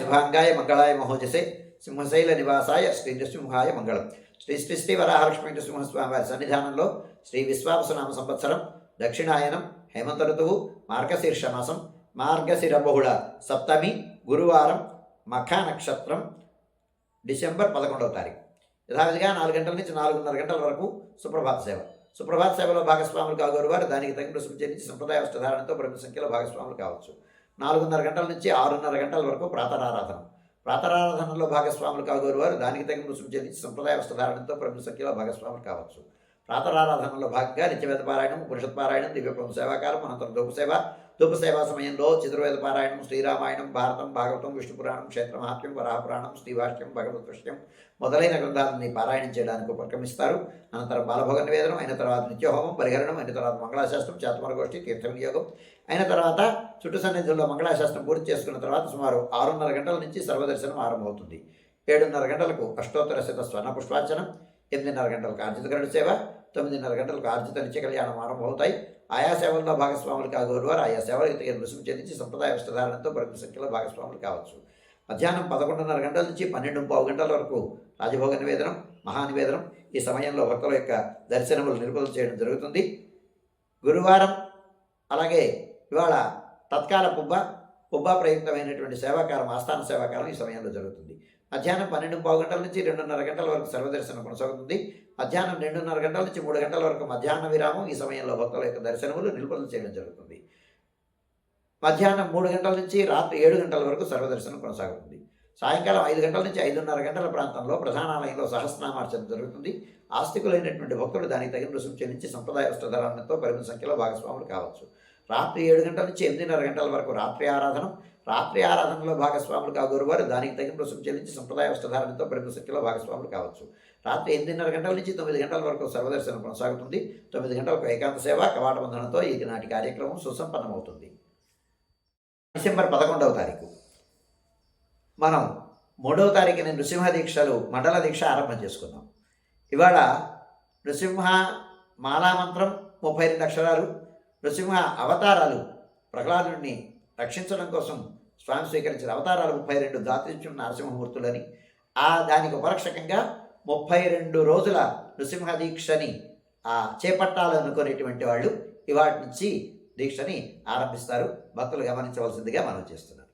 శుభాంగాయ మంగళాయ మహోజసే సింహశైల నివాసాయ శ్రీ నృసింహాయ మంగళం. శ్రీ శ్రీ శ్రీ వరాహలక్ష్మీ నృసింహస్వామి వారి సన్నిధానంలో శ్రీ విశ్వావసనామ సంవత్సరం దక్షిణాయనం హేమంత ఋతువు మార్గశీర్ష మాసం మార్గశిర బహుళ సప్తమి గురువారం మఖ నక్షత్రం డిసెంబర్ పదకొండవ తారీఖు. యథావిధిగా నాలుగు గంటల నుంచి నాలుగున్నర గంటల వరకు సుప్రభాత సేవ. సుప్రభాత సేవలో భాగస్వాములు కాగోరు వారు దానికి తగిన రుసుము చెల్లించి సంప్రదాయ వస్త్రధారణతో ప్రముఖ సంఖ్యలో భాగస్వాములు కావచ్చు. నాలుగున్నర గంటల నుంచి ఆరున్నర గంటల వరకు ప్రాతరారాధన. ప్రాతరారాధనలో భాగస్వాములు కాగోరు వారు. దానికి తగిన రుసుము చెల్లించి సంప్రదాయ వస్త్రధారణతో ప్రముఖ సంఖ్యలో భాగస్వాములు కావచ్చు. ప్రాతరారాధనలో భాగంగా నిత్యవేద పారాయణం ఉపనిషత్ పారాయణం దివ్యప్రభు సేవాకాలం అనంతరం ధూప సేవ. సమయంలో చతుర్వేద పారాయణం శ్రీరామాయణం భారతం భాగవతం విష్ణుపురాణం పురాణం వరాహపురాణం శ్రీభాష్యం భగవత్ మొదలైన గ్రంథాలని పారాయణం చేయడానికి ఉపక్రమిస్తారు. అనంతరం బాలభోగ నివేదనం అయిన తర్వాత నిత్యహోమం పరిహరణం అయిన తర్వాత మంగళాశాస్త్రం చేతమర గోష్ఠి తీర్థ వినియోగం అయిన తర్వాత చుట్టు సన్నిధుల్లో మంగళాశాస్త్రం పూర్తి చేసుకున్న తర్వాత సుమారు ఆరున్నర గంటల నుంచి సర్వదర్శనం ఆరంభమవుతుంది. ఏడున్నర గంటలకు అష్టోత్తర శత స్వర్ణ పుష్పార్చనం ఎనిమిదిన్నర గంటలకు ఆర్జిత గరుడు సేవ తొమ్మిదిన్నర గంటలకు ఆర్జిత నిత్య కళ్యాణం ఆరంభమవుతాయి. ఆయా సేవల్లో భాగస్వాములు కాగోరు వారు ఆయా సేవలకు తగిన రుసుము చెల్లించి సంప్రదాయ వస్త్రధారణతో పరిమిత సంఖ్యలో భాగస్వాములు కావచ్చు. మధ్యాహ్నం పదకొండున్నర గంటల నుంచి పన్నెండు పావు గంటల వరకు రాజభోగ నివేదనం మహానివేదనం ఈ సమయంలో భక్తుల యొక్క దర్శనములు నిలుపుదల చేయడం జరుగుతుంది. గురువారం అలాగే ఇవాళ తత్కాల పుబ్బ పుబ్బా ప్రయుక్తమైనటువంటి సేవాకాలం ఆస్థాన సేవాకాలం ఈ సమయంలో జరుగుతుంది. మధ్యాహ్నం పన్నెండు పావు గంటల నుంచి రెండున్నర గంటల వరకు సర్వదర్శనం కొనసాగుతుంది. మధ్యాహ్నం రెండున్నర గంటల నుంచి మూడు గంటల వరకు మధ్యాహ్న విరామం ఈ సమయంలో భక్తుల యొక్క దర్శనములు నిలుపుదల చేయడం జరుగుతుంది. మధ్యాహ్నం మూడు గంటల నుంచి రాత్రి ఏడు గంటల వరకు సర్వదర్శనం కొనసాగుతుంది. సాయంకాలం ఐదు గంటల నుంచి ఐదున్నర గంటల ప్రాంతంలో ప్రధానాలయంలో సహస్రనామార్చన జరుగుతుంది. ఆస్తికులైనటువంటి భక్తులు దానికి తగిన రుసుము చెల్లించి సంప్రదాయ వస్త్రధారణతో పరిమిత సంఖ్యలో భాగస్వాములు కావచ్చు. రాత్రి ఏడు గంటల నుంచి ఎనిమిదిన్నర గంటల వరకు రాత్రి ఆరాధన రాత్రి ఆరాధనలో భాగస్వాములు కాగోరువారు దానికి తగిన రుసుము చెల్లించి సంప్రదాయ వస్త్రధారణతో బ్రహ్మశక్తిలో భాగస్వాములు కావచ్చు. రాత్రి ఎనిమిదిన్నర గంటల నుంచి తొమ్మిది గంటల వరకు సర్వదర్శనం కొనసాగుతుంది. తొమ్మిది గంటలకు ఏకాంత సేవ కవాట బంధనంతో ఈనాటి కార్యక్రమం సుసంపన్నమవుతుంది. డిసెంబర్ పదకొండవ తారీఖు. మనం మూడవ తారీఖున నృసింహ దీక్షలు మండల దీక్ష ఆరంభం చేసుకున్నాం ఇవాళ నృసింహ మాలామంత్రం ముప్పై రెండు అక్షరాలు నృసింహ అవతారాలు ప్రహ్లాదుడిని రక్షించడం కోసం స్వామి స్వీకరించిన అవతారాలు ముప్పై రెండు దాతృత్యున్న నరసింహమూర్తులని ఆ దానికి ఉపరక్షకంగా ముప్పై రెండు రోజుల నృసింహ దీక్షని ఆ చేపట్టాలనుకునేటువంటి వాళ్ళు ఇవాటి నుంచి దీక్షని ఆరంభిస్తారు. భక్తులు గమనించవలసిందిగా మనం చేస్తున్నాం.